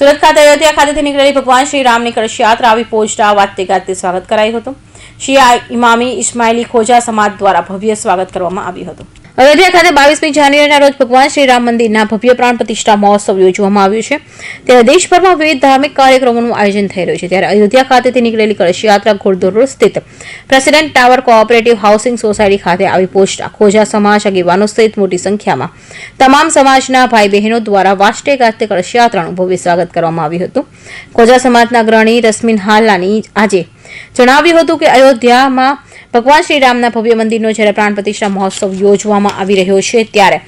સુરત ખાતે અયોધ્યા ખાતેથી નીકળેલી ભગવાન શ્રી રામની કળશ યાત્રા આવી પહોંચતા વાતે ગાતે સ્વાગત કરાયું હતું. શિયા ઇમામી ઇસ્માઇલી ખોજા સમાજ દ્વારા ભવ્ય સ્વાગત કરવામાં આવ્યું હતું. અયોધ્યા ખાતે બાવીસમી જાન્યુઆરીના રોજ ભગવાન શ્રી રામ મંદિરના ભવ્ય પ્રાણ પ્રતિષ્ઠા મહોત્સવ યોજવામાં આવ્યો છે. ત્યારે દેશભરમાં વિવિધ ધાર્મિક કાર્યક્રમોનું આયોજન થઈ રહ્યું છે. ત્યારે અયોધ્યા ખાતેથી નીકળેલી કળશયાત્રા ઘોડદોર રોડ સ્થિત president tower cooperative housing society ખાતે આવી પહોંચતા ખોજા સમાજ આગેવાનો સહિત મોટી સંખ્યામાં તમામ સમાજના ભાઈ બહેનો દ્વારા વાસ્ટે ખાતે કળશયાત્રાનું ભવ્ય સ્વાગત કરવામાં આવ્યું હતું. ખોજા સમાજના અગ્રણી રસ્મીન હાલાની આજે જણાવ્યું હતું કે અયોધ્યામાં ભગવાન શ્રી રામના ભવ્ય મંદિરનો જ્યારે પ્રાણ પ્રતિષ્ઠા મહોત્સવ યોજવામાં આવી રહ્યો છે ત્યારે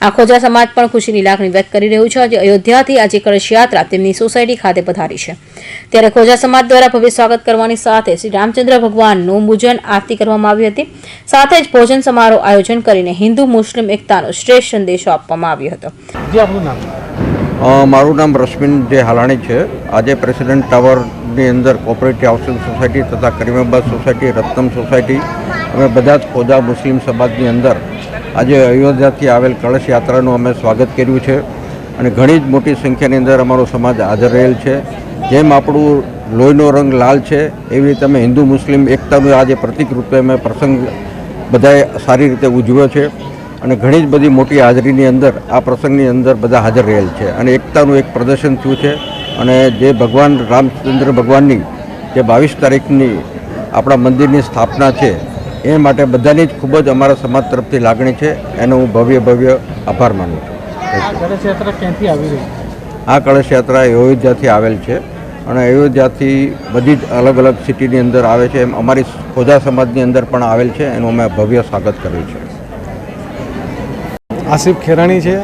આ ખોજા સમાજ પણ ખુશીની લાગણી વ્યક્ત કરી રહ્યું છે આજે અયોધ્યાથી આજે કળશ યાત્રા તેમની સોસાયટી ખાતે પધારી છે. ત્યારે ખોજા સમાજ દ્વારા ભવ્ય સ્વાગત કરવાની સાથે શ્રી રામચંદ્ર ભગવાનનું પૂજન આરતી કરવામાં આવી હતી. સાથે જ ભોજન સમારોહ આયોજન કરીને હિન્દુ મુસ્લિમ એકતાનો શ્રેષ્ઠ સંદેશો આપવામાં આવ્યો હતો. મારું નામ રશ્મિન જે હાલાણી છે. આજે પ્રેસિડેન્ટ ટાવરની અંદર કોઓપરેટિવ હાઉસિંગ સોસાયટી તથા કરીમાબાદ સોસાયટી, રત્નમ સોસાયટી, અમે બધા જ ખોજા મુસ્લિમ સમાજની અંદર આજે અયોધ્યાથી આવેલ કળશ યાત્રાનું અમે સ્વાગત કર્યું છે. અને ઘણી જ મોટી સંખ્યાની અંદર અમારો સમાજ હાજર રહેલ છે. જેમ આપણું લોહીનો રંગ લાલ છે, એવી રીતે અમે હિન્દુ મુસ્લિમ એકતાનું આજે પ્રતિક રૂપે અમે પ્રસંગ બધાએ સારી રીતે ઉજવ્યો છે. અને ઘણી જ બધી મોટી હાજરીની અંદર આ પ્રસંગની અંદર બધા હાજર રહેલ છે. અને એકતાનું એક પ્રદર્શન થયું છે. અને જે ભગવાન રામચંદ્ર ભગવાનની જે બાવીસ તારીખની આપણા મંદિરની સ્થાપના છે એ માટે બધાની જ ખૂબ જ અમારા સમાજ તરફથી લાગણી છે. એનો હું ભવ્ય ભવ્ય આભાર માનું છું. આ કળશ યાત્રા અયોધ્યાથી આવેલ છે. અને અયોધ્યાથી બધી જ અલગ અલગ સિટીની અંદર આવે છે. એમ અમારી ખોજા સમાજની અંદર પણ આવેલ છે. એનું અમે ભવ્ય સ્વાગત કર્યું છે. આસિફ ખેરાણી છે,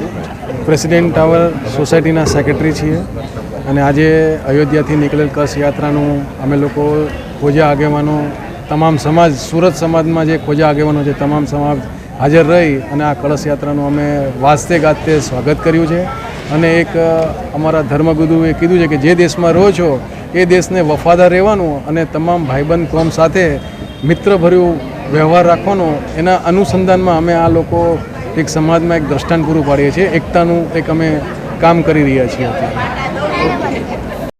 પ્રેસિડેન્ટ ટાવર સોસાયટીના સેક્રેટરી છીએ અને આજે અયોધ્યાથી નીકળેલ કળશ યાત્રાનું અમે લોકો ખોજા આગેવાનો, તમામ સમાજ, સુરત સમાજમાં જે ખોજા આગેવાનો છે, તમામ સમાજ હાજર રહી અને આ કળશ યાત્રાનું અમે વાસ્તે ગાજતે સ્વાગત કર્યું છે. અને એક અમારા ધર્મગુરુએ કીધું છે કે જે દેશમાં રહો છો, એ દેશને વફાદાર રહેવાનું અને તમામ ભાઈબંધ કોમ સાથે મિત્રભર્યું વ્યવહાર રાખવાનો, એના અનુસંધાનમાં અમે આ લોકો એક સમાજમાં એક દ્રષ્ટાંત પૂરું પાડીએ છીએ. એકતાનું એક અમે કામ કરી રહ્યા છીએ અત્યારે.